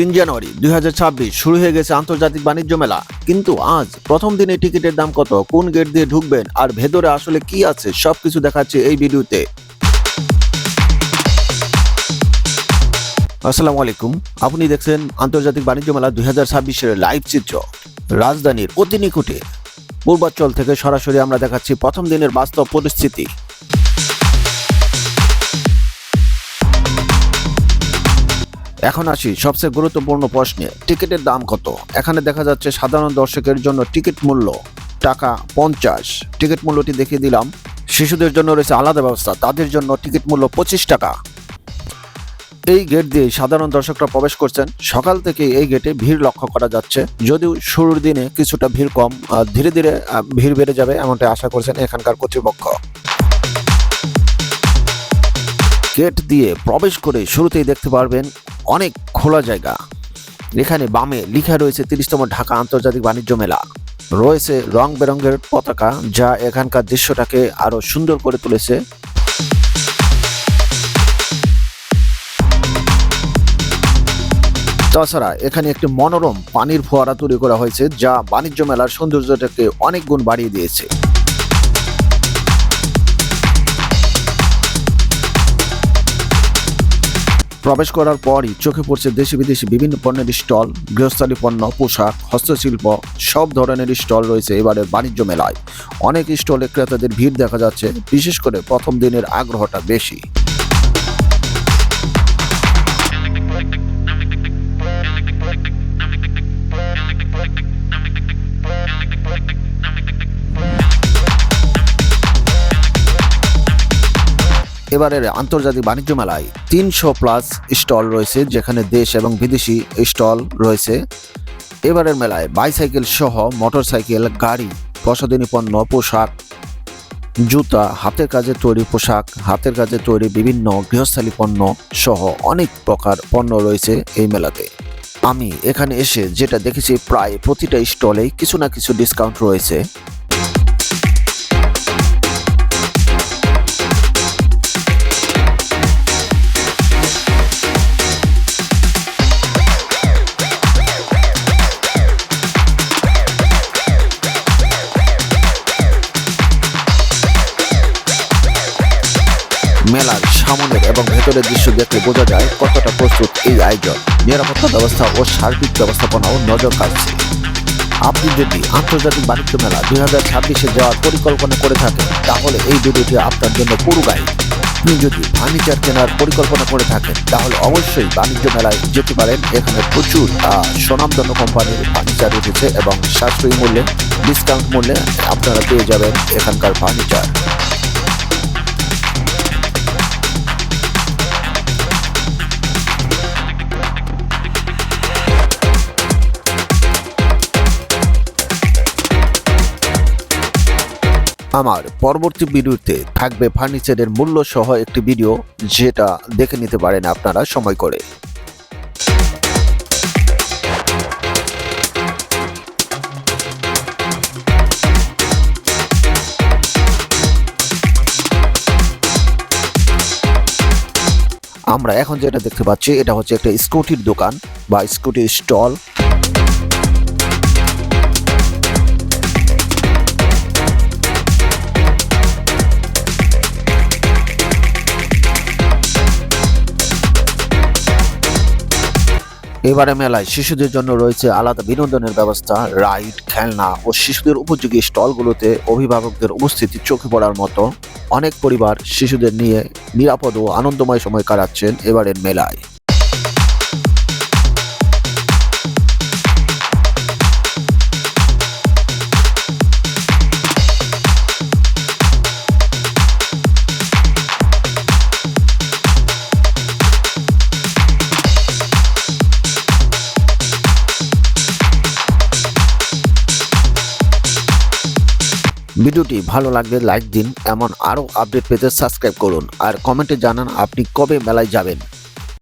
তিন জানুয়ারি দু হাজার ছাব্বিশ শুরু হয়ে গেছে আন্তর্জাতিক বাণিজ্য মেলা। কিন্তু আজ প্রথম দিনে টিকিটের দাম কত, কোন গেট দিয়ে ঢুকবেন, আর ভেতরে আসলে কি আছে, সবকিছু দেখাচ্ছে এই ভিডিওতে। আসসালামু আলাইকুম। আপনি দেখছেন আন্তর্জাতিক বাণিজ্য মেলা দুই হাজার ছাব্বিশের লাইভ চিত্র। রাজধানীর অতি নিকটে। পূর্বাঞ্চল থেকে সরাসরি আমরা দেখাচ্ছি প্রথম দিনের বাস্তব পরিস্থিতি। এখন আসি সবচেয়ে গুরুত্বপূর্ণ প্রশ্নে। টিকিটের দাম কত? এখানে দেখা যাচ্ছে সাধারণ দর্শকের জন্য টিকিট মূল্য টাকা পঞ্চাশ। টিকিট মূল্যটি দেখিয়ে দিলাম। শিশুদের জন্য রয়েছে আলাদা ব্যবস্থা, তাদের জন্য টিকিট মূল্য পঁচিশ টাকা। এই গেট দিয়ে সাধারণ দর্শকরা প্রবেশ করছেন। সকাল থেকে এই গেটে ভিড় লক্ষ্য করা যাচ্ছে। যদিও শুরুর দিনে কিছুটা ভিড় কম ধীরে ধীরে ভিড় বেড়ে যাবে এমনটা আশা করছেন এখানকার কর্তৃপক্ষ। গেট দিয়ে প্রবেশ করে শুরুতেই দেখতে পারবেন অনেক খোলা জায়গা। এখানে বামে লেখা রয়েছে তিরিশতম ঢাকা আন্তর্জাতিক বাণিজ্য মেলা। রয়েছে রং বেরঙের পতাকা যা এখানকার দৃশ্যটাকে আরও সুন্দর করে তুলেছে। তাছাড়া এখানে একটি মনোরম পানির ফোয়ারা তৈরি করা হয়েছে যা বাণিজ্য মেলার সৌন্দর্যটাকে অনেক গুণ বাড়িয়ে দিয়েছে। প্রবেশ করার পরই চোখে পড়ছে দেশি বিদেশি বিভিন্ন পণ্যের স্টল, গৃহস্থালি পণ্য, পোশাক, হস্তশিল্প, সব ধরনের স্টল রয়েছে এবারে বাণিজ্য মেলায়। অনেক স্টলে ক্রেতাদের ভিড় দেখা যাচ্ছে, বিশেষ করে প্রথম দিনের আগ্রহটা বেশি। এবারের আন্তর্জাতিক বাণিজ্য মেলায় তিনশো প্লাস স্টল রয়েছে, যেখানে দেশ এবং বিদেশি স্টল রয়েছে। এবারের মেলায় বাইসাইকেল সহ মোটরসাইকেল, গাড়ি, প্রসাধনী পণ্য, পোশাক, জুতা, হাতের কাজে তৈরি পোশাক, হাতের কাজে তৈরি বিভিন্ন গৃহস্থালী পণ্য সহ অনেক প্রকার পণ্য রয়েছে এই মেলাতে। আমি এখানে এসে যেটা দেখেছি, প্রায় প্রতিটা স্টলেই কিছু না কিছু ডিসকাউন্ট রয়েছে। মেলার সামনের এবং ভেতরের দৃশ্য দেখলে বোঝা যায় কতটা প্রস্তুত এই আয়োজন। নিরাপত্তা ব্যবস্থা ও সার্বিক ব্যবস্থাপনাও নজর কাটছে আপনি যদি আন্তর্জাতিক বাণিজ্য মেলা দুই হাজার ছাব্বিশে যাওয়ার পরিকল্পনা করে থাকেন, তাহলে এই ভিডিওটি আপনার জন্য পুরো গাইড। আপনি যদি ফার্নিচার কেনার পরিকল্পনা করে থাকেন, তাহলে অবশ্যই বাণিজ্য মেলায় যেতে পারেন। এখানে প্রচুর স্বনামধন্য কোম্পানির ফার্নিচার উঠেছে এবং সাশ্রয়ী মূল্যে ডিসকাউন্ট মূল্যে আপনারা পেয়ে যাবেন এখানকার ফার্নিচার। আমার পরবর্তী ভিডিওতে থাকবে ফার্নিচারের মূল্য সহ একটি ভিডিও, যেটা দেখে নিতে পারেন আপনারা সময় করে। আমরা এখন যেটা দেখতে পাচ্ছি, এটা হচ্ছে একটা স্কুটির দোকান বা স্কুটির স্টল। এবারে মেলায় শিশুদের জন্য রয়েছে আলাদা বিনোদনের ব্যবস্থা, রাইড, খেলনা ও শিশুদের উপযোগী স্টলগুলোতে অভিভাবকদের উপস্থিতি চোখে পড়ার মতো। অনেক পরিবার শিশুদের নিয়ে নিরাপদ ও আনন্দময় সময় কাটাচ্ছেন এবারের মেলায়। ভিডিওটি ভালো লাগলে লাইক দিন, এমন আরও আপডেট পেতে সাবস্ক্রাইব করুন। আর কমেন্টে জানান আপনি কবে মেলায় যাবেন।